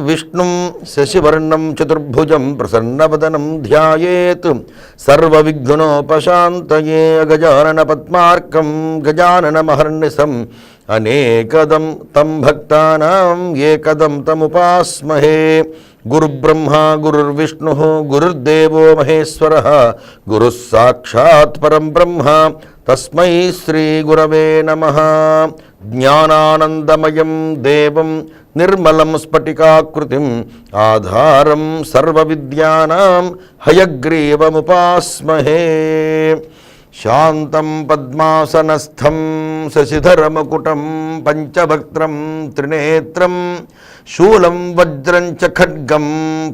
విష్ణుం శశివర్ణం చతుర్భుజం ప్రసన్నవదనం ధ్యాయేత్. సర్వవిఘ్నోపశాంతయే గజానన పద్మార్కం గజానన మహర్నిశం. అనేకదం తం భక్తానాం ఏకదం తముపాస్మహే. గురుబ్రహ్మా గురుర్విష్ణు గురుర్దేవో మహేశ్వర. గురుः పరం బ్రహ్మ. తస్మై శ్రీ గురవే నమ. జ్ఞానానందమయం దేవం నిర్మలం స్ఫటికాకృతిం ఆధారం సర్వవిద్యానాం హయగ్రీవముపాస్మహే. శాంతం పద్మాసనస్థం శశిధరమకుటం పంచభక్త్రం త్రినేత్రం శూలం వజ్రం చ ఖడ్గం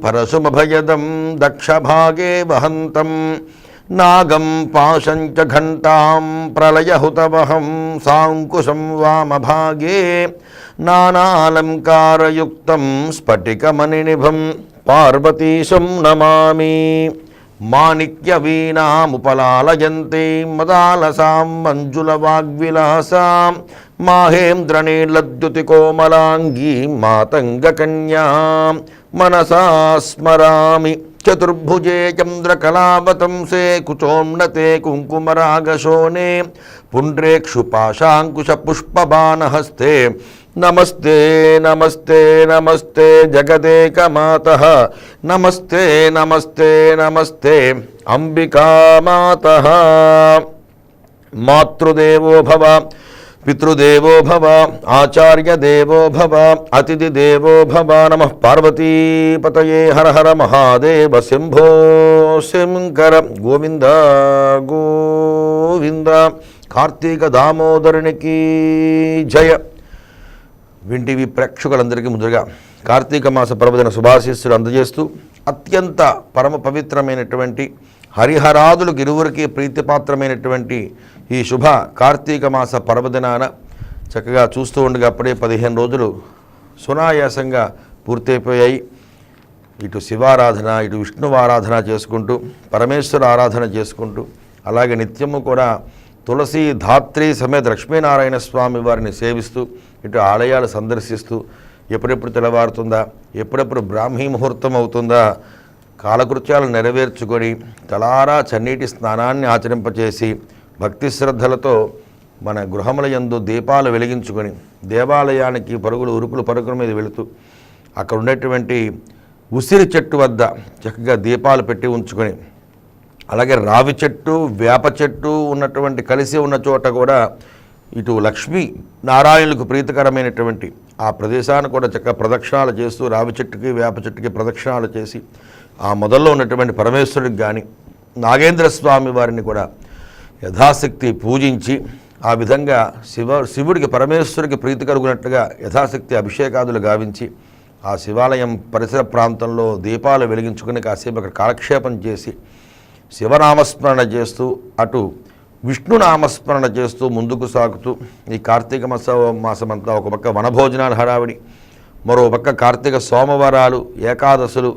పరశుమభయదం దక్షభాగే వహంతం. నాగం పాశంచ ఘంటాం ప్రళయహుతవహం సాంకుశం వామభాగే నానాలంకారయుక్తం స్ఫటికమణినిభం పార్వతీశం నమామి. మాణిక్య వీణాముపలాలయంతే మదాలసాం మంజులవాగ్విలాసాం. మాహేంద్రనీలద్యుతికోమలాంగీ మాతంగకన్యాం. మనసా స్మరామి. చతుర్భుజే చంద్రకళావతంసే కుచోన్నతే కుంకుమరాగశోనే పుండ్రేక్షు పాశాంకుశ పుష్పబాణహస్తే నమస్తే నమస్తే నమస్తే జగదేకమాత నమస్తే నమస్తే నమస్తే అంబికామాత మాతృదేవో భవ పితృదేవో భవ ఆచార్య దేవో భవ అతిథిదేవో భవ నమ పార్వతీపతయే హర హర మహాదేవ శంభో శంకర గోవింద గోవింద. కార్తీక దామోదరునికి జయ. వింటివి ప్రేక్షకులందరికీ ముందుగా కార్తీక మాస పర్వదిన శుభాశీస్సులు అందజేస్తూ అత్యంత పరమ పవిత్రమైనటువంటి హరిహరాదులు ఇరువురికి ప్రీతిపాత్రమైనటువంటి ఈ శుభ కార్తీక మాస పర్వదినాన చక్కగా చూస్తూ ఉండగా అప్పుడే పదిహేను రోజులు సునాయాసంగా పూర్తయిపోయాయి. ఇటు శివారాధన ఇటు విష్ణువు ఆరాధన చేసుకుంటూ పరమేశ్వర ఆరాధన చేసుకుంటూ అలాగే నిత్యము కూడా తులసి ధాత్రి సమేత లక్ష్మీనారాయణ స్వామి వారిని సేవిస్తూ ఇటు ఆలయాలు సందర్శిస్తూ ఎప్పుడెప్పుడు తెల్లవారుతుందా ఎప్పుడెప్పుడు బ్రాహ్మీ ముహూర్తం అవుతుందా కాలకృత్యాలు నెరవేర్చుకొని తలారా చన్నీటి స్నానాన్ని ఆచరింపచేసి భక్తి శ్రద్ధలతో మన గృహముల యందు దీపాలు వెలిగించుకొని దేవాలయానికి పరుగులు ఉరుకులు పరుగుల మీద వెళుతూ అక్కడ ఉండేటువంటి ఉసిరి చెట్టు వద్ద చక్కగా దీపాలు పెట్టి ఉంచుకొని అలాగే రావి చెట్టు వేప చెట్టు ఉన్నటువంటి కలిసి ఉన్న చోట కూడా ఇటు లక్ష్మీ నారాయణులకు ప్రీతికరమైనటువంటి ఆ ప్రదేశాన్ని కూడా చక్కగా ప్రదక్షిణాలు చేస్తూ రావి చెట్టుకి వేప చెట్టుకి ప్రదక్షిణాలు చేసి ఆ మొదల్లో ఉన్నటువంటి పరమేశ్వరుడికి కానీ నాగేంద్ర స్వామి వారిని కూడా యథాశక్తి పూజించి ఆ విధంగా శివ శివుడికి పరమేశ్వరుడికి ప్రీతి కలుగునట్టుగా యథాశక్తి అభిషేకాదులు గావించి ఆ శివాలయం పరిసర ప్రాంతంలో దీపాలు వెలిగించుకుని కాసేపు అక్కడ కాలక్షేపం చేసి శివనామస్మరణ చేస్తూ అటు విష్ణు నామస్మరణ చేస్తూ ముందుకు సాగుతూ ఈ కార్తీక మాస మాసమంతా ఒక పక్క వనభోజనాల హడావిడి మరో పక్క కార్తీక సోమవారాలు ఏకాదశులు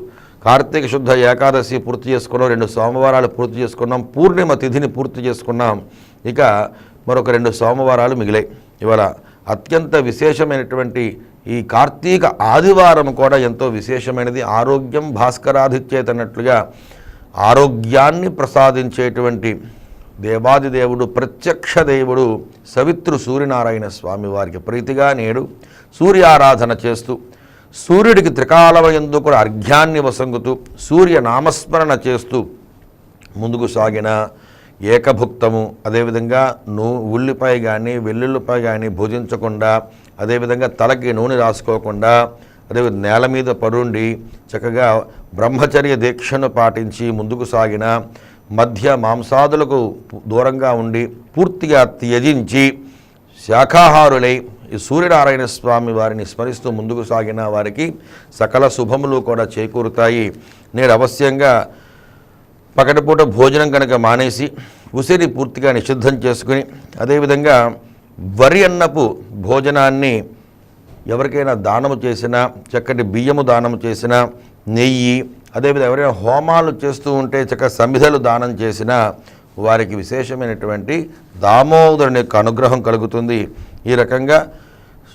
కార్తీక శుద్ధ ఏకాదశి పూర్తి చేసుకున్నాం రెండు సోమవారాలు పూర్తి చేసుకున్నాం పూర్ణిమ తిథిని పూర్తి చేసుకున్నాం. ఇక మరొక రెండు సోమవారాలు మిగిలాయి. ఇవాళ అత్యంత విశేషమైనటువంటి ఈ కార్తీక ఆదివారం కూడా ఎంతో విశేషమైనది. ఆరోగ్యం భాస్కరాధిత్యేతన్నట్లుగా ఆరోగ్యాన్ని ప్రసాదించేటువంటి దేవాది దేవుడు ప్రత్యక్ష దేవుడు సవిత్రు సూర్యనారాయణ స్వామి వారికి ప్రీతిగా నేడు సూర్యారాధన చేస్తూ సూర్యుడికి త్రికాలమయందు కూడా అర్ఘ్యాన్ని వసంగుతూ సూర్య నామస్మరణ చేస్తూ ముందుకు సాగిన ఏకభుక్తము. అదేవిధంగా నూ ఉల్లిపాయ కానీ వెల్లుల్లిపాయ కానీ భుజించకుండా అదేవిధంగా తలకి నూనె రాసుకోకుండా అదే నేల మీద పరుండి చక్కగా బ్రహ్మచర్య దీక్షను పాటించి ముందుకు సాగిన మధ్య మాంసాదులకు దూరంగా ఉండి పూర్తిగా త్యజించి శాఖాహారులై ఈ సూర్యనారాయణ స్వామి వారిని స్మరిస్తూ ముందుకు సాగిన వారికి సకల శుభములు కూడా చేకూరుతాయి. నేడు అవశ్యంగా పకటిపూట భోజనం కనుక మానేసి ఉసిరి పూర్తిగా నిషిద్ధం చేసుకుని అదేవిధంగా వరి అన్నపు భోజనాన్ని ఎవరికైనా దానము చేసినా చక్కటి బియ్యము దానము చేసినా నెయ్యి అదేవిధంగా ఎవరైనా హోమాలు చేస్తూ ఉంటే చక్క సమిధలు దానం చేసినా వారికి విశేషమైనటువంటి దామోదరుని యొక్క అనుగ్రహం కలుగుతుంది. ఈ రకంగా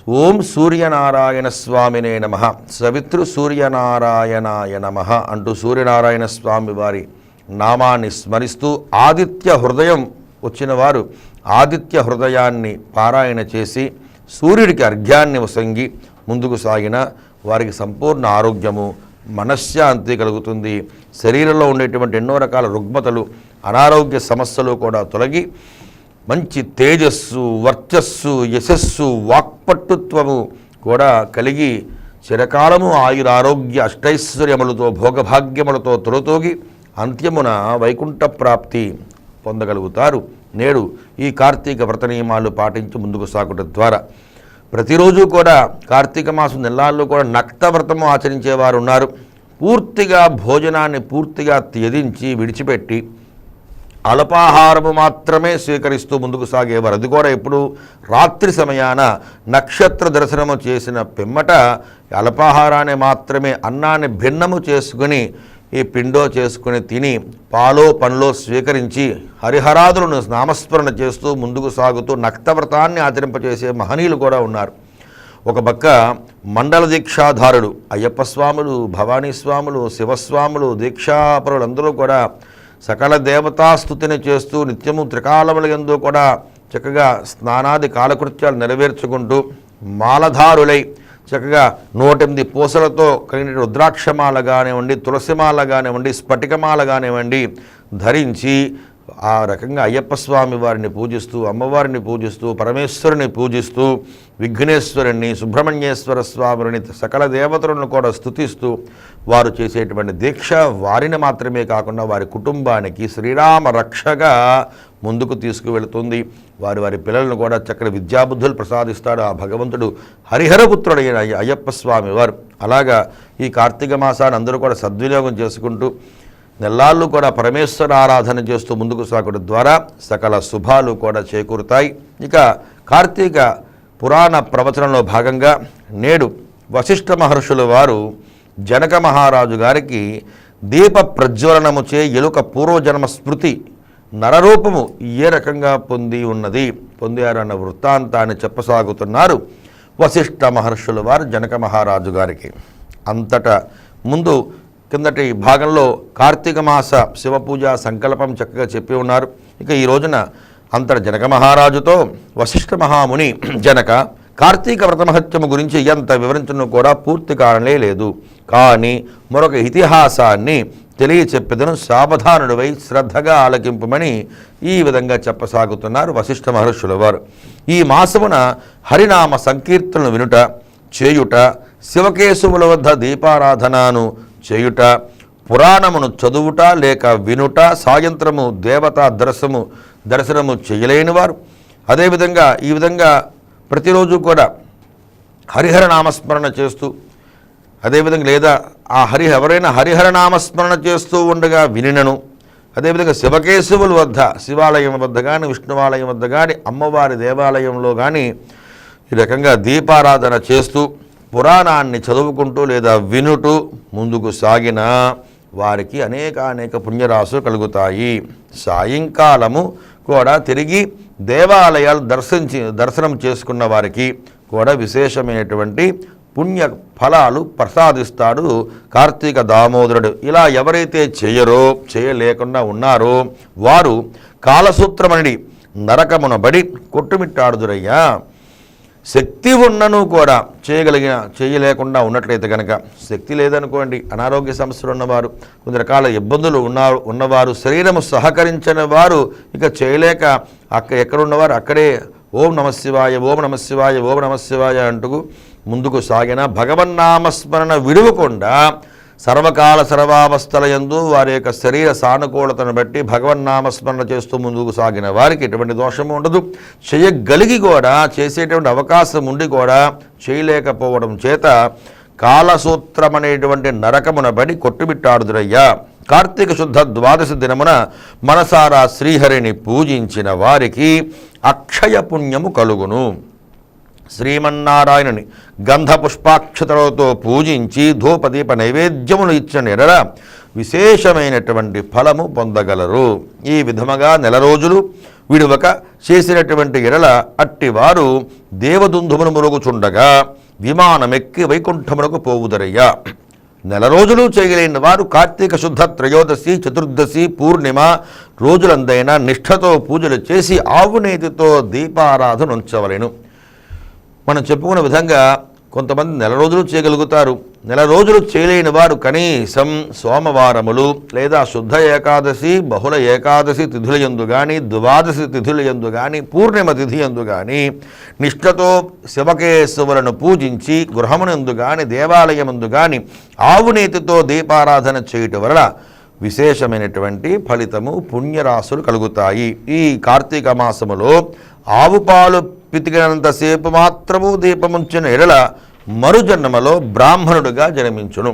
ఓం సూర్యనారాయణ స్వామినే నమ. సవితృ సూర్యనారాయణాయ నమ అంటూ సూర్యనారాయణ స్వామి వారి నామాన్ని స్మరిస్తూ ఆదిత్య హృదయం వచ్చిన వారు ఆదిత్య హృదయాన్ని పారాయణ చేసి సూర్యుడికి అర్ఘ్యాన్ని వసంగి ముందుకు సాగిన వారికి సంపూర్ణ ఆరోగ్యము మనశ్శాంతి కలుగుతుంది. శరీరంలో ఉండేటువంటి ఎన్నో రకాల రుగ్మతలు అనారోగ్య సమస్యలు కూడా తొలగి మంచి తేజస్సు వర్చస్సు యశస్సు వాక్పట్టుత్వము కూడా కలిగి చిరకాలము ఆయురారోగ్య అష్టైశ్వర్యములతో భోగభాగ్యములతో తొలతోగి అంత్యమున వైకుంఠ ప్రాప్తి పొందగలుగుతారు. నేడు ఈ కార్తీక వ్రత నియమాలు పాటించి ముందుకు సాగుట ద్వారా ప్రతిరోజు కూడా కార్తీక మాసం నెలల్లో కూడా నక్త వ్రతము ఆచరించేవారు ఉన్నారు. పూర్తిగా భోజనాన్ని పూర్తిగా త్యజించి విడిచిపెట్టి అల్పాహారము మాత్రమే స్వీకరిస్తూ ముందుకు సాగేవారు. అది కూడా ఇప్పుడు రాత్రి సమయాన నక్షత్ర దర్శనము చేసిన పిమ్మట అల్పాహారాన్ని మాత్రమే అన్నాన్ని భిన్నము చేసుకుని ఈ పిండో చేసుకుని తిని పాలో పండ్లో స్వీకరించి హరిహరాదులను నామస్మరణ చేస్తూ ముందుకు సాగుతూ నక్తవ్రతాన్ని ఆచరింపచేసే మహనీయులు కూడా ఉన్నారు. ఒక పక్క మండల దీక్షాధారుడు అయ్యప్ప స్వాములు భవానీ స్వాములు శివస్వాములు దీక్షాపరులందరూ కూడా సకల దేవతాస్థుతిని చేస్తూ నిత్యము త్రికాలముల ఎందు కూడా చక్కగా స్నానాది కాలకృత్యాలు నెరవేర్చుకుంటూ మాలధారులై చక్కగా నూటెనిమిది పూసలతో కలిగిన రుద్రాక్షమాల కానివ్వండి తులసిమాల కానివ్వండి స్ఫటికమాల కానివ్వండి ధరించి ఆ రకంగా అయ్యప్ప స్వామి వారిని పూజిస్తూ అమ్మవారిని పూజిస్తూ పరమేశ్వరుని పూజిస్తూ విఘ్నేశ్వరుని సుబ్రహ్మణ్యేశ్వర స్వామిని సకల దేవతలను కూడా స్తుతిస్తూ వారు చేసేటువంటి దీక్ష వారిని మాత్రమే కాకుండా వారి కుటుంబానికి శ్రీరామ రక్షగా ముందుకు తీసుకువెళుతుంది. వారి వారి పిల్లలను కూడా చక్కటి విద్యాబుద్ధులు ప్రసాదిస్తాడు ఆ భగవంతుడు హరిహరపుత్రుడైన అయ్యప్ప స్వామి వారు. అలాగా ఈ కార్తీక మాసాన్ని అందరూ కూడా సద్వినియోగం చేసుకుంటూ నెల్లాళ్ళు కూడా పరమేశ్వర ఆరాధన చేస్తూ ముందుకు సాగడం ద్వారా సకల శుభాలు కూడా చేకూరుతాయి. ఇక కార్తీక పురాణ ప్రవచనంలో భాగంగా నేడు వశిష్ఠ మహర్షుల వారు జనక మహారాజు గారికి దీప ప్రజ్వలనముచే ఎలుక పూర్వజన్మ స్మృతి నరరూపము ఏ రకంగా పొంది ఉన్నది? పొందారన్న వృత్తాంతాన్ని చెప్పసాగుతున్నారు వశిష్ఠ మహర్షుల వారు జనక మహారాజు గారికి. అంతటా ముందు కిందటి భాగంలో కార్తీక మాస శివపూజ సంకల్పం చక్కగా చెప్పి ఉన్నారు. ఇక ఈ రోజున అంతట జనక మహారాజుతో వశిష్ఠ మహాముని జనక కార్తీక వ్రతమహత్యము గురించి ఎంత వివరించడం కూడా పూర్తి కారణలే లేదు. కానీ మరొక ఇతిహాసాన్ని తెలియచెప్పెదను సావధానుడివై శ్రద్ధగా ఆలకింపుమని ఈ విధంగా చెప్పసాగుతున్నారు వశిష్ఠ మహర్షుల వారు. ఈ మాసమున హరినామ సంకీర్తనలు వినుట చేయుట శివకేశవుల వద్ద దీపారాధనను చేయుట పురాణమును చదువుట లేక వినుట సాయంత్రము దేవతా దర్శనము దర్శనము చేయలేని వారు. అదేవిధంగా ఈ విధంగా ప్రతిరోజు కూడా హరిహర నామస్మరణ చేస్తూ అదేవిధంగా లేదా ఆ హరి ఎవరైనా హరిహర నామస్మరణ చేస్తూ ఉండగా వినినను. అదేవిధంగా శివకేశవుల వద్ద శివాలయం వద్ద కానీ విష్ణువాలయం వద్ద కానీ అమ్మవారి దేవాలయంలో కానీ ఈ రకంగా దీపారాధన చేస్తూ పురాణాన్ని చదువుకుంటూ లేదా వినుటూ ముందుకు సాగిన వారికి అనేక అనేక పుణ్యరాశులు కలుగుతాయి. సాయంకాలము కూడా తిరిగి దేవాలయాలు దర్శించి దర్శనం చేసుకున్న వారికి కూడా విశేషమైనటువంటి పుణ్య ఫలాలు ప్రసాదిస్తాడు కార్తీక దామోదరుడు. ఇలా ఎవరైతే చేయరో చేయలేకుండా ఉన్నారో వారు కాలసూత్రమణి నరకమునబడి కొట్టుమిట్టాడుదురయ్యా. శక్తి ఉన్నను కూడా చేయగలిగిన చేయలేకుండా ఉన్నట్లయితే కనుక శక్తి లేదనుకోండి అనారోగ్య సమస్యలు ఉన్నవారు కొన్ని రకాల ఇబ్బందులు ఉన్నారు ఉన్నవారు శరీరము సహకరించని వారు ఇక చేయలేక అక్క ఎక్కడున్నవారు అక్కడే ఓం నమశివాయ ఓం నమశివాయ ఓం నమశివాయ అంటూ ముందుకు సాగిన భగవన్నామస్మరణ విడువకుండా సర్వకాల సర్వావస్థల యందు వారి యొక్క శరీర సానుకూలతను బట్టి భగవన్నామస్మరణ చేస్తూ ముందుకు సాగిన వారికి ఎటువంటి దోషము ఉండదు. చేయగలిగి కూడా చేసేటువంటి అవకాశం ఉండి కూడా చేయలేకపోవడం చేత కాలసూత్రం అనేటువంటి నరకమున బడి కొట్టుబిట్టాడుదురయ్యా కార్తీక శుద్ధ ద్వాదశ దినమున మనసారా శ్రీహరిని పూజించిన వారికి అక్షయ పుణ్యము కలుగును. శ్రీమన్నారాయణుని గంధ పుష్పాక్షతలతో పూజించి ధూపదీప నైవేద్యములు ఇచ్చిన ఎడల విశేషమైనటువంటి ఫలము పొందగలరు. ఈ విధముగా నెల రోజులు విడువక చేసినటువంటి ఎడల అట్టివారు దేవదుందుమును మురుగుచుండగా విమానమెక్కి వైకుంఠమునకు పోవుదరయ్యా. నెల రోజులు చేయలేని వారు కార్తీక శుద్ధ త్రయోదశి చతుర్దశి పూర్ణిమ రోజులందైనా నిష్ఠతో పూజలు చేసి ఆవునేతితో దీపారాధన ఉంచవలెను. మనం చెప్పుకున్న విధంగా కొంతమంది నెల రోజులు చేయగలుగుతారు. నెల రోజులు చేయలేని వారు కనీసం సోమవారములు లేదా శుద్ధ ఏకాదశి బహుళ ఏకాదశి తిథుల యందు కానీ ద్వాదశి తిథుల యందు కానీ పూర్ణిమ తిథి యందు కానీ నిష్ఠతో శివకేశవులను పూజించి గృహమునందు కానీ దేవాలయమందు కానీ ఆవునేతితో దీపారాధన చేయటం వలన విశేషమైనటువంటి ఫలితము పుణ్యరాశులు కలుగుతాయి. ఈ కార్తీక మాసములో ఆవు పాలు పితికినంతసేపు మాత్రము దీపముంచిన ఎడల మరుజన్మలో బ్రాహ్మణుడిగా జన్మించును.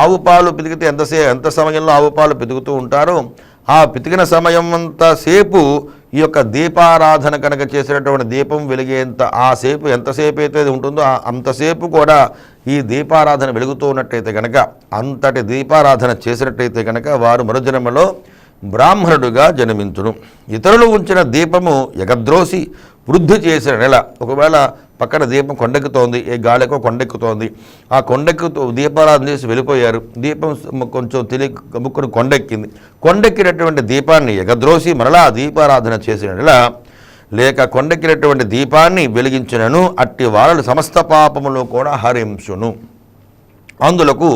ఆవు పాలు పితికితే ఎంతసే ఎంత సమయంలో ఆవు పాలు పితుకుతూ ఉంటారో ఆ పితికిన సమయం అంతసేపు ఈ యొక్క దీపారాధన కనుక చేసినటువంటి దీపం వెలిగేంత ఆ సేపు ఎంతసేపు అయితే ఉంటుందో అంతసేపు కూడా ఈ దీపారాధన వెలుగుతూ ఉన్నట్టయితే కనుక అంతటి దీపారాధన చేసినట్టయితే కనుక వారు మరుజన్మలో బ్రాహ్మణుడుగా జన్మించును. ఇతరులు ఉంచిన దీపము ఎగద్రోసి వృద్ధి చేసిన నెల. ఒకవేళ పక్కన దీపం కొండెక్కుతోంది ఏ గాలికో కొండెక్కుతోంది ఆ కొండెక్కుతూ దీపారాధన చేసి వెళ్ళిపోయారు. దీపం కొంచెం తెలియ ముక్కును కొండెక్కింది. కొండెక్కినటువంటి దీపాన్ని ఎగద్రోసి మరలా దీపారాధన చేసిన నెల లేక కొండెక్కినటువంటి దీపాన్ని వెలిగించినను అట్టి వాళ్ళు సమస్త పాపములు కూడా హరించును. అందులకు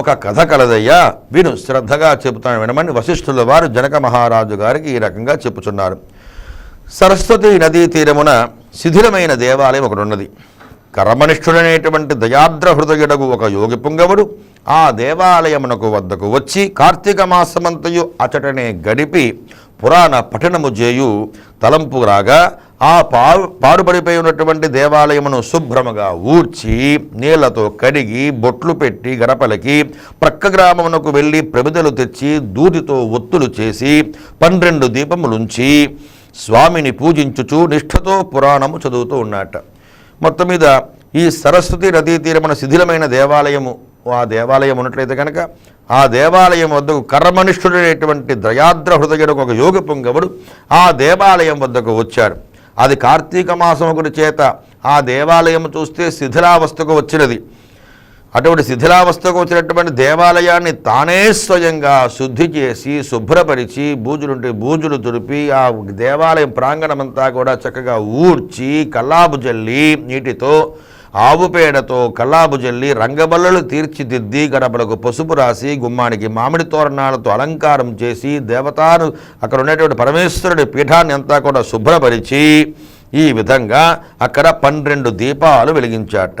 ఒక కథ కలదయ్యా. విను శ్రద్ధగా చెబుతాను వినమని వశిష్ఠుల వారు జనక మహారాజు గారికి ఈ రకంగా చెప్పుచున్నారు. సరస్వతి నదీ తీరమున శిథిలమైన దేవాలయం ఒకటి ఉన్నది కర్మనిష్ఠుడనేటువంటి దయాద్ర హృదయుడగు ఒక యోగి పుంగవుడు ఆ దేవాలయమునకు వద్దకు వచ్చి కార్తీక మాసమంతయు అచటనే గడిపి పురాణ పఠనము చేయు తలంపు రాగా ఆ పాడు పాడుపడిపోయి ఉన్నటువంటి దేవాలయమును శుభ్రముగా ఊడ్చి నీళ్ళతో కడిగి బొట్లు పెట్టి గడపలకి ప్రక్క గ్రామమునకు వెళ్ళి ప్రమిదలు తెచ్చి దూదితో ఒత్తులు చేసి పన్నెండు దీపములుంచి స్వామిని పూజించుచు నిష్ఠతో పురాణము చదువుతూ ఉన్నట. మొత్తం మీద ఈ సరస్వతి నదీ తీరమున శిథిలమైన దేవాలయము ఆ దేవాలయం ఉన్నట్లయితే కనుక ఆ దేవాలయం వద్దకు కర్మనిష్ఠుడైనటువంటి దయాద్ర హృదయుడు ఒక యోగ పుంగవుడు ఆ దేవాలయం వద్దకు వచ్చాడు. అది కార్తీక మాసము ఒకటి చేత ఆ దేవాలయం చూస్తే శిథిలావస్థకు వచ్చినది. అటువంటి శిథిలావస్థకు వచ్చినటువంటి దేవాలయాన్ని తానే స్వయంగా శుద్ధి చేసి శుభ్రపరిచి బూజులుంటే బూజులు తుడిపి ఆ దేవాలయం ప్రాంగణమంతా కూడా చక్కగా ఊడ్చి కల్లాబు జల్లి నీటితో ఆవు పేడతో కల్లాబు జల్లి రంగబల్లలు తీర్చిదిద్ది గడపలకు పసుపు రాసి గుమ్మానికి మామిడి తోరణాలతో అలంకారం చేసి దేవతాను అక్కడ ఉన్నటువంటి పరమేశ్వరుడి పీఠాన్ని అంతా కూడా శుభ్రపరిచి ఈ విధంగా అక్కడ పన్నెండు దీపాలు వెలిగించాట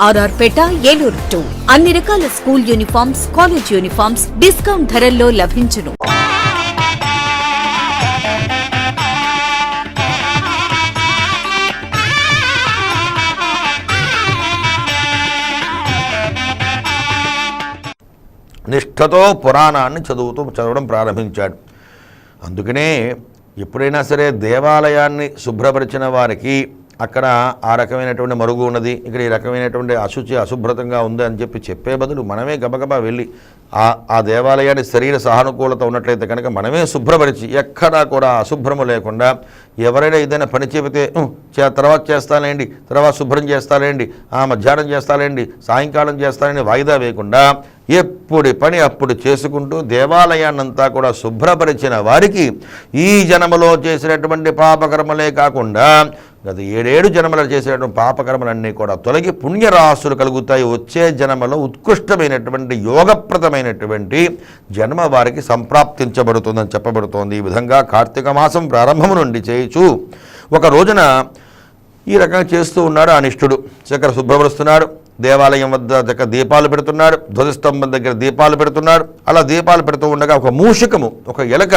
RR Peta Eluru two. అన్ని రకాల school uniforms college uniforms discount ధరల్లో లభించును. నిష్ఠతో పురాణాన్ని చదువుతూ చదవడం ప్రారంభించాడు. అందుకనే ఎప్పుడైనా సరే దేవాలయాన్ని శుభ్రపరిచిన వారికి అక్కడ ఆ రకమైనటువంటి మరుగు ఉన్నది ఇక్కడ ఈ రకమైనటువంటి అశుచి అశుభ్రతంగా ఉంది అని చెప్పి చెప్పే బదులు మనమే గబగబా వెళ్ళి ఆ ఆ దేవాలయానికి శరీర సహానుకూలత ఉన్నట్లయితే కనుక మనమే శుభ్రపరిచి ఎక్కడా కూడా అశుభ్రము లేకుండా ఎవరైనా ఏదైనా పని చెబితే చే తర్వాత చేస్తానండి తర్వాత శుభ్రం చేస్తానండి ఆ మధ్యాహ్నం చేస్తానండి సాయంకాలం చేస్తానని వాయిదా వేయకుండా ఎప్పుడు పని అప్పుడు చేసుకుంటూ దేవాలయాన్నంతా కూడా శుభ్రపరిచిన వారికి ఈ జన్మలో చేసినటువంటి పాపకర్మలే కాకుండా గత ఏడేడు జన్మలు చేసినటువంటి పాపకర్మలన్నీ కూడా తొలగి పుణ్యరాశులు కలుగుతాయి. వచ్చే జన్మలో ఉత్కృష్టమైనటువంటి యోగప్రదమైనటువంటి జన్మ వారికి సంప్రాప్తించబడుతుందని చెప్పబడుతోంది. ఈ విధంగా కార్తీక మాసం ప్రారంభము నుండి చేయొచ్చు ఒక రోజున ఈ రకంగా చేస్తూ ఉన్నాడు అనిష్టుడు. నిష్ఠుడు శుభ్రపరుస్తున్నాడు. దేవాలయం వద్ద దగ్గర దీపాలు పెడుతున్నాడు ధ్వజస్తంభం దగ్గర దీపాలు పెడుతున్నాడు. అలా దీపాలు పెడుతూ ఉండగా ఒక మూషికము ఒక ఎలక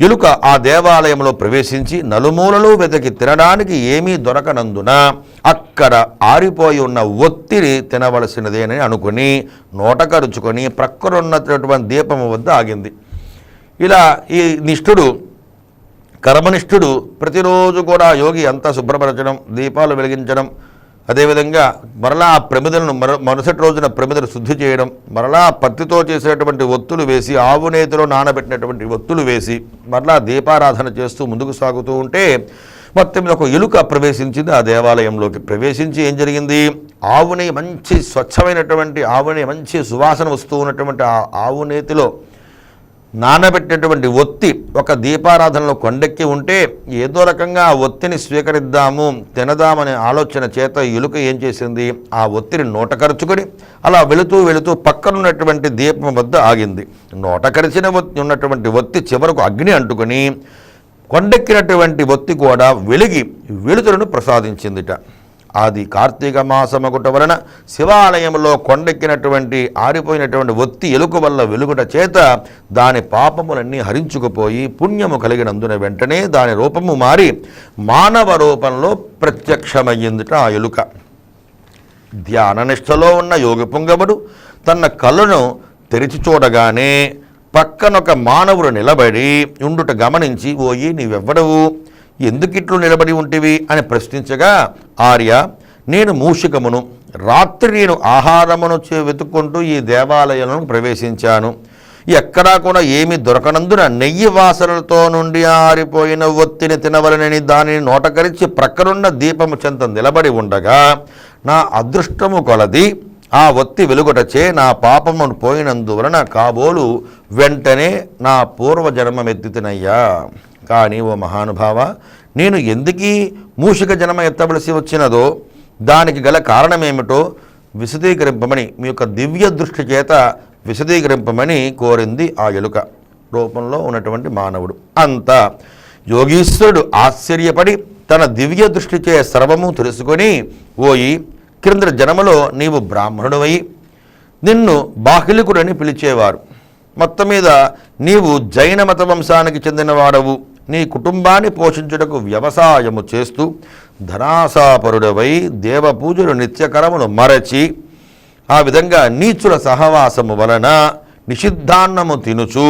ఎలుక ఆ దేవాలయంలో ప్రవేశించి నలుమూలలు వెతకి తినడానికి ఏమీ దొరకనందున అక్కడ ఆరిపోయి ఉన్న ఒత్తిడి తినవలసినదేనని అనుకుని నోటకరుచుకొని ప్రక్కరున్నటువంటి దీపము వద్ద ఆగింది. ఇలా ఈ నిష్ఠుడు కర్మనిష్ఠుడు ప్రతిరోజు కూడా యోగి అంతా శుభ్రపరచడం దీపాలు వెలిగించడం అదేవిధంగా మరలా ఆ ప్రమిదలను మర మరుసటి రోజున ప్రమిదలు శుద్ధి చేయడం మరలా పత్తితో చేసినటువంటి ఒత్తులు వేసి ఆవు నేతిలో నానబెట్టినటువంటి ఒత్తులు వేసి మరలా దీపారాధన చేస్తూ ముందుకు సాగుతూ ఉంటే మొత్తం మీద ఒక ఎలుక ప్రవేశించింది. ఆ దేవాలయంలోకి ప్రవేశించి ఏం జరిగింది? ఆవుని మంచి స్వచ్ఛమైనటువంటి ఆవుని మంచి సువాసన వస్తూ ఉన్నటువంటి ఆ ఆవు నేతిలో నానబెట్టినటువంటి ఒత్తి ఒక దీపారాధనలో కొండెక్కి ఉంటే ఏదో రకంగా ఆ ఒత్తిని స్వీకరిద్దాము తినదామనే ఆలోచన చేత ఎలుక ఏం చేసింది? ఆ ఒత్తిని నోటకరుచుకొని అలా వెళుతూ వెళుతూ పక్కనున్నటువంటి దీపం వద్ద ఆగింది. నోటకరిచిన ఒత్తి ఉన్నటువంటి ఒత్తి చివరకు అగ్ని అంటుకొని కొండెక్కినటువంటి ఒత్తి కూడా వెలిగి వెలుతులను ప్రసాదించిందిట. అది కార్తీక మాసమగుట వలన శివాలయంలో కొండెక్కినటువంటి ఆరిపోయినటువంటి ఒత్తి ఎలుక వల్ల వెలుగుట చేత దాని పాపములన్నీ హరించుకుపోయి పుణ్యము కలిగినందున వెంటనే దాని రూపము మారి మానవ రూపంలో ప్రత్యక్షమయ్యిందిట ఆ ఎలుక. ధ్యాననిష్టలో ఉన్న యోగి పుంగవుడు తన కళ్ళను తెరిచి చూడగానే పక్కనొక మానవుడు నిలబడి ఉండుట గమనించి ఓయి నీవెవ్వడవు? ఎందుకిట్లు నిలబడి ఉంటివి అని ప్రశ్నించగా ఆర్య నేను మూషికమును రాత్రి నేను ఆహారమును వెతుక్కుంటూ ఈ దేవాలయాలను ప్రవేశించాను. ఎక్కడా కూడా ఏమి దొరకనందున నెయ్యి వాసనలతో నుండి ఆరిపోయిన ఒత్తిని తినవలనని దానిని నోటకరించి ప్రక్కనున్న దీపము చెంత నిలబడి ఉండగా నా అదృష్టము కొలది ఆ ఒత్తి వెలుగుటచే నా పాపమును పోయినందువలన కాబోలు వెంటనే నా పూర్వజన్మమెత్తితినయ్యా కానీ ఓ మహానుభావ నేను ఎందుకీ మూషిక జన్మ ఎత్తవలసి వచ్చినదో దానికి గల కారణమేమిటో విశదీకరింపమని మీ యొక్క దివ్య దృష్టి చేత విశదీకరింపమని కోరింది ఆ ఎలుక. రూపంలో ఉన్నటువంటి మానవుడు. అంతా యోగీశ్వరుడు ఆశ్చర్యపడి తన దివ్య దృష్టిచే సర్వము తెలుసుకొని ఓయి క్రింద జన్మలో నీవు బ్రాహ్మణుడవై నిన్ను బాహ్లికుడని పిలిచేవారు. మొత్తం మీద నీవు జైన మత వంశానికి చెందినవాడవు. నీ కుటుంబాన్ని పోషించుటకు వ్యవసాయము చేస్తూ ధనాసాపరుడవై దేవపూజలు నిత్యకరమును మరచి ఆ విధంగా నీచుల సహవాసము వలన నిషిద్ధాన్నము తినుచు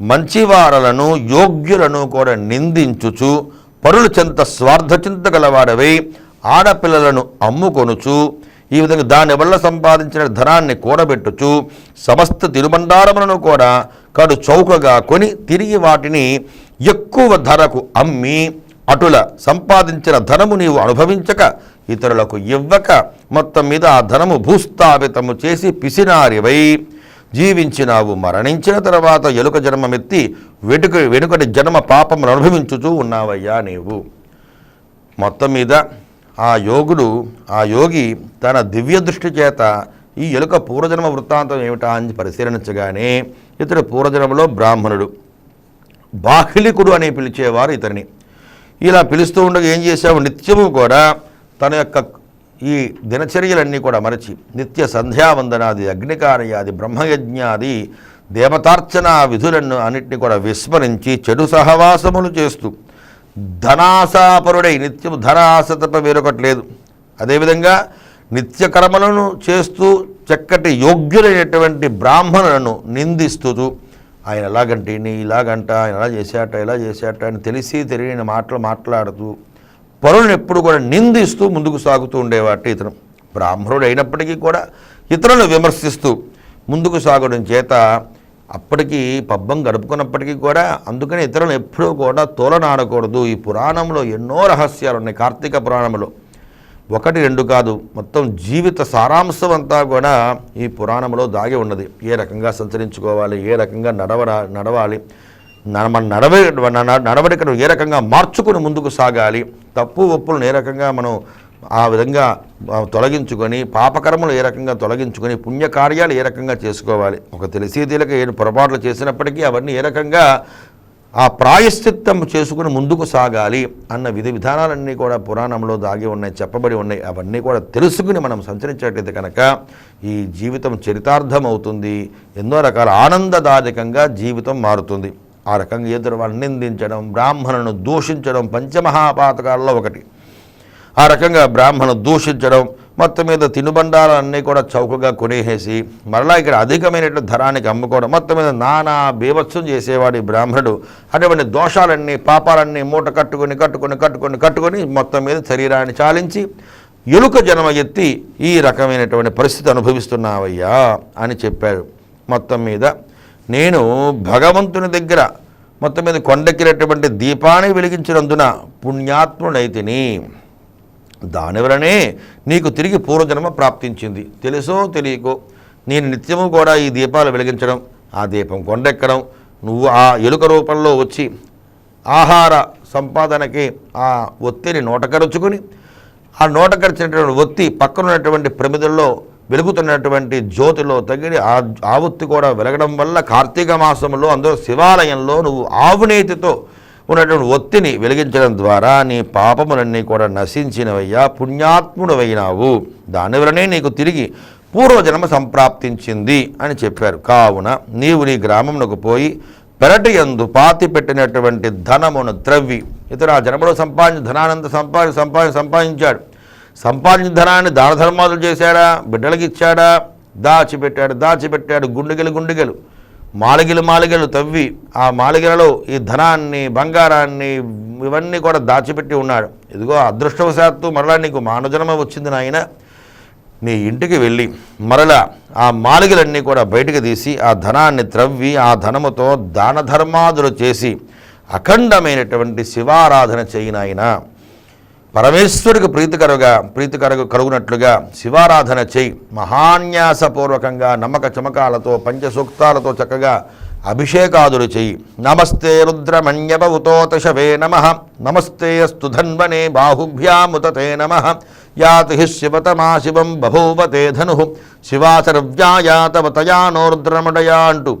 మంచివారలను యోగ్యులను కూడా నిందించుచు పరుల చెంత స్వార్థచింత గలవాడవై ఆడపిల్లలను అమ్ముకొనుచు ఈ విధంగా దానివల్ల సంపాదించిన ధనాన్ని కూడబెట్టుచు సమస్త తిరుబండారములను కూడా కడు చౌకగా కొని తిరిగి వాటిని ఎక్కువ ధరకు అమ్మి అటుల సంపాదించిన ధనము నీవు అనుభవించక ఇతరులకు ఇవ్వక మొత్తం మీద ఆ ధనము భూస్థాపితము చేసి పిసినారివై. జీవించినావు మరణించిన తర్వాత ఎలుక జన్మమెత్తి వెనుక వెనుకటి జన్మ పాపమును అనుభవించుచూ ఉన్నావయ్యా నీవు. మొత్తం మీద ఆ యోగుడు ఆ యోగి తన దివ్య దృష్టి చేత ఈ ఎలుక పూర్వజన్మ వృత్తాంతం ఏమిటా అని పరిశీలించగానే ఇతడు పూర్వజన్మలో బ్రాహ్మణుడు. బాహ్లికుడు అని పిలిచేవారు ఇతన్ని ఇలా పిలుస్తూ ఉండగా ఏం చేశావు? నిత్యము కూడా తన యొక్క ఈ దినచర్యలన్నీ కూడా మరచి నిత్య సంధ్యావందనాది అగ్నికార్యాది బ్రహ్మయజ్ఞాది దేవతార్చన విధులను అన్నిటిని కూడా విస్మరించి చెడు సహవాసములు చేస్తూ ధనాసాపరుడై నిత్యం ధనాస తప్ప వేరొకట్లేదు. అదేవిధంగా నిత్య కర్మలను చేస్తూ చక్కటి యోగ్యులైనటువంటి బ్రాహ్మణులను నిందిస్తూ ఆయన ఎలాగంటే నీ ఇలాగంట ఆయన ఎలా చేసేట ఇలా చేసేట అని తెలిసి తెలియని మాటలు మాట్లాడుతూ పరులను ఎప్పుడు కూడా నిందిస్తూ ముందుకు సాగుతూ ఉండేవాట ఇతను. బ్రాహ్మణుడు అయినప్పటికీ కూడా ఇతరులను విమర్శిస్తూ ముందుకు సాగడం చేత అప్పటికి పబ్బం గడుపుకున్నప్పటికీ కూడా అందుకని ఇతరులను ఎప్పుడూ కూడా తోలనాడకూడదు. ఈ పురాణంలో ఎన్నో రహస్యాలు ఉన్నాయి కార్తీక పురాణంలో ఒకటి రెండు కాదు మొత్తం జీవిత సారాంశం అంతా కూడా ఈ పురాణంలో దాగి ఉన్నది. ఏ రకంగా సంచరించుకోవాలి ఏ రకంగా నడవ నడవాలి న- మన నడవ నడవడికను ఏ రకంగా మార్చుకుని ముందుకు సాగాలి తప్పు ఒప్పులను ఏ రకంగా మనం ఆ విధంగా తొలగించుకొని పాపకర్మలు ఏ రకంగా తొలగించుకొని పుణ్యకార్యాలు ఏ రకంగా చేసుకోవాలి. ఒక తెలిసి తెలియక ఏడు పొరపాట్లు చేసినప్పటికీ అవన్నీ ఏ రకంగా ఆ ప్రాయశ్చిత్తం చేసుకుని ముందుకు సాగాలి అన్న విధి విధానాలన్నీ కూడా పురాణంలో దాగి ఉన్నాయి చెప్పబడి ఉన్నాయి. అవన్నీ కూడా తెలుసుకుని మనం సంచరించేటైతే కనుక ఈ జీవితం చరితార్థం అవుతుంది ఎన్నో రకాల ఆనందదాయకంగా జీవితం మారుతుంది. ఆ రకంగా ఎదురు వాళ్ళని నిందించడం బ్రాహ్మణులను దూషించడం పంచమహాపాతకాల్లో ఒకటి. ఆ రకంగా బ్రాహ్మణ దూషించడం మొత్తం మీద తినుబండాలన్నీ కూడా చౌకగా కొనేసేసి మరలా ఇక్కడ అధికమైనటువంటి ధరానికి అమ్ముకోవడం మొత్తం మీద నానా బీభత్సం చేసేవాడు ఈ బ్రాహ్మణుడు. అటువంటి దోషాలన్నీ పాపాలన్నీ మూట కట్టుకొని కట్టుకొని కట్టుకొని కట్టుకొని మొత్తం మీద శరీరాన్ని చాలించి ఎలుక జన్మ ఎత్తి ఈ రకమైనటువంటి పరిస్థితి అనుభవిస్తున్నావయ్యా అని చెప్పాడు. మొత్తం మీద నేను భగవంతుని దగ్గర మొత్తం మీద కొండెక్కినటువంటి దీపాన్ని వెలిగించినందున పుణ్యాత్ముడైతిని. దానివలనే నీకు తిరిగి పూర్వజన్మ ప్రాప్తించింది. తెలుసో తెలియకో నేను నిత్యము కూడా ఈ దీపాలు వెలిగించడం ఆ దీపం కొండెక్కడం నువ్వు ఆ ఎలుక రూపంలో వచ్చి ఆహార సంపాదనకి ఆ ఒత్తిని నోటకరుచుకుని ఆ నోటకరిచినటువంటి ఒత్తి పక్కన ఉన్నటువంటి ప్రమిదల్లో వెలుగుతున్నటువంటి జ్యోతిలో తగిలి ఆ ఆ ఒత్తి కూడా వెలగడం వల్ల కార్తీక మాసంలో అందరూ శివాలయంలో నువ్వు ఆవునేతితో ఉన్నటువంటి ఒత్తిని వెలిగించడం ద్వారా నీ పాపములన్నీ కూడా నశించినవయ్యా పుణ్యాత్ముడవైనావు. దానివలనే నీకు తిరిగి పూర్వజన్మ సంప్రాప్తించింది అని చెప్పారు. కావున నీవు నీ గ్రామమునకు పోయి పెరటి యందు పాతి పెట్టినటువంటి ధనమును త్రవ్వి. ఇతడు ఆ జన్మలో సంపాదించిన ధనానంత సంపాది సంపాది సంపాదించాడు. సంపాదించిన ధనాన్ని దాన ధర్మాలు చేశాడా? బిడ్డలకి ఇచ్చాడా? దాచిపెట్టాడు దాచిపెట్టాడు. గుండెగలు గుండెగలు మాలిగలు మాలిగలు తవ్వి ఆ మాలిగలలో ఈ ధనాన్ని బంగారాన్ని ఇవన్నీ కూడా దాచిపెట్టి ఉన్నాడు. ఇదిగో అదృష్టవశాత్తు మరలా నీకు మానజన్మ వచ్చింది నాయన. నీ ఇంటికి వెళ్ళి మరలా ఆ మాలిగలన్నీ కూడా బయటకు తీసి ఆ ధనాన్ని త్రవ్వి ఆ ధనముతో దాన ధర్మాదులు చేసి అఖండమైనటువంటి శివారాధన చేయినాయినా పరమేశ్వరుడికి ప్రీతికరుగా ప్రీతికర కలుగునట్లుగా శివారాధన చేయి. మహాన్యాసపూర్వకంగా నమ్మక చమకాలతో పంచసూక్తాలతో చక్కగా అభిషేకాదులు చెయ్యి నమస్తే రుద్రమణ్యవతోతశవే నమ. నమస్తే అస్తు ధన్వనే బాహుభ్యాముతతే నమ. యాతి హి శివతమా శివం బభూవతే ధను. శివాసర్వ్యాయాతవతయానోరుద్రమడయా అంటూ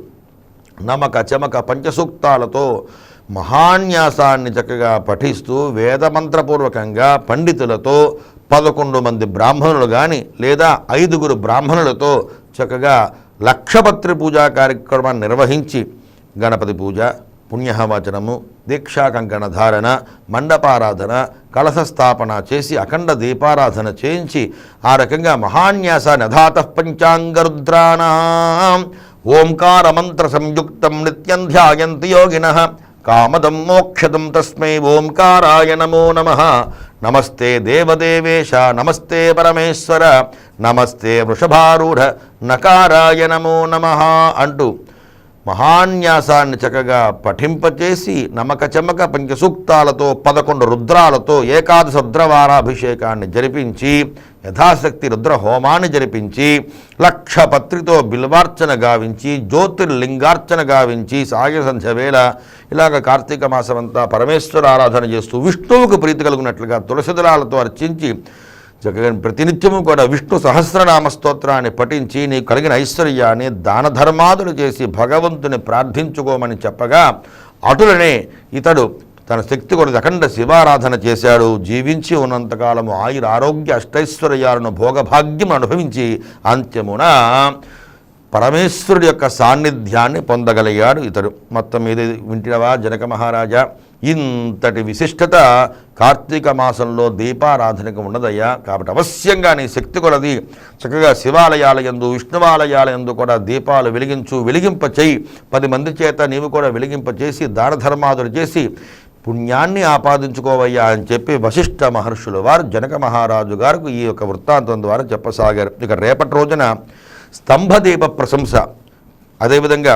నమక చమక పంచసూక్తాలతో మహాన్యాసాన్ని చక్కగా పఠిస్తూ వేదమంత్రపూర్వకంగా పండితులతో పదకొండు మంది బ్రాహ్మణులు కానీ లేదా ఐదుగురు బ్రాహ్మణులతో చక్కగా లక్షపత్రి పూజా కార్యక్రమాన్ని నిర్వహించి గణపతి పూజ పుణ్యహవచనము దీక్షాకంకణ ధారణ మండపారాధన కలశస్థాపన చేసి అఖండ దీపారాధన చేయించి ఆ రకంగా మహాన్యాస నధాత పంచాంగరుద్రాణ. ఓంకార మంత్ర సంయుక్తం నిత్యం ధ్యాయంతి యోగిన. కామదం మోక్షదం తస్మై ఓంకారాయ నమో నమ. నమస్తే దేవదేవేశ నమస్తే పరమేశ్వర నమస్తే వృషభారూఢ నకారాయ నమో నమ అంటూ మహాన్యాసాన్ని చక్కగా పఠింపచేసి నమక చమక పంచసూక్తాలతో పదకొండు రుద్రాలతో ఏకాదశ రుద్రవారాభిషేకాన్ని జరిపించి యథాశక్తి రుద్ర హోమాన్ని జరిపించి లక్ష పత్రితో బిల్వార్చన గావించి జ్యోతిర్లింగార్చన గావించి సాయ సంధ్య వేళ ఇలాగ కార్తీక మాసమంతా పరమేశ్వర ఆరాధన చేస్తూ విష్ణువుకు ప్రీతి కలుగునట్లుగా తులసిదళాలతో అర్చించి చక్కగా ప్రతినిత్యము కూడా విష్ణు సహస్రనామ స్తోత్రాన్ని పఠించి నీకు కలిగిన ఐశ్వర్యాన్ని దాన ధర్మాదులు చేసి భగవంతుని ప్రార్థించుకోమని చెప్పగా అటులనే ఇతడు తన శక్తి కొరకు అఖండ శివారాధన చేశాడు. జీవించి ఉన్నంతకాలము ఆయుర ఆరోగ్య అష్టైశ్వర్యాలను భోగభాగ్యం అనుభవించి అంత్యమున పరమేశ్వరుడి యొక్క సాన్నిధ్యాన్ని పొందగలిగాడు ఇతడు. మొత్తం మీద వింటినవా జనక మహారాజా? ఇంతటి విశిష్టత కార్తీక మాసంలో దీపారాధనకు ఉన్నదయ్యా కాబట్టి అవశ్యంగా నీ శక్తి కొలది. చక్కగా శివాలయాల యందు విష్ణువాలయాల యందు కూడా దీపాలు వెలిగించు వెలిగింప చేయి. పది మంది చేత నీవు కూడా వెలిగింప చేసి దాన ధర్మాదులు చేసి పుణ్యాన్ని ఆపాదించుకోవయ్యా అని చెప్పి వశిష్ఠ మహర్షులు వారు జనక మహారాజు గారికి ఈ యొక్క వృత్తాంతం ద్వారా చెప్పసాగారు. ఇక రేపటి రోజున స్తంభదీప ప్రశంస. అదేవిధంగా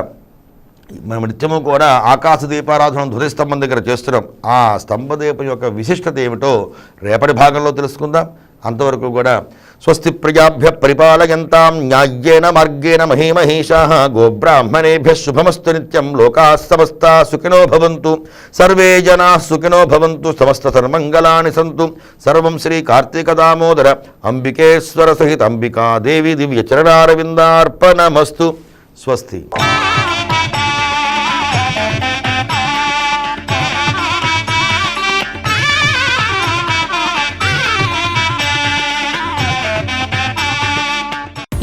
మనం నిత్యము కూడా ఆకాశ దీపారాధన ధ్వజస్తంభం దగ్గర చేస్తున్నాం. ఆ స్తంభదీపం యొక్క విశిష్టత ఏమిటో రేపటి భాగంలో తెలుసుకుందాం. అంతవరకు కూడా స్వస్తి ప్రజాభ్య పరిపాలయంతాం న్యాయ్యేన మార్గేణ మహీమహీషా గోబ్రాహ్మణేభ్య శుభమస్తు నిత్యం లోకా సమస్త సుఖినో భవంతు. సర్వే జనా సుఖినో భవంతు సమస్త సన్మంగళాని సంతు. సర్వం శ్రీ కార్తీక దామోదర అంబికేశ్వర సహిత అంబికా దేవి దివ్య చరణారవిందార్పణమస్తు. స్వస్తి.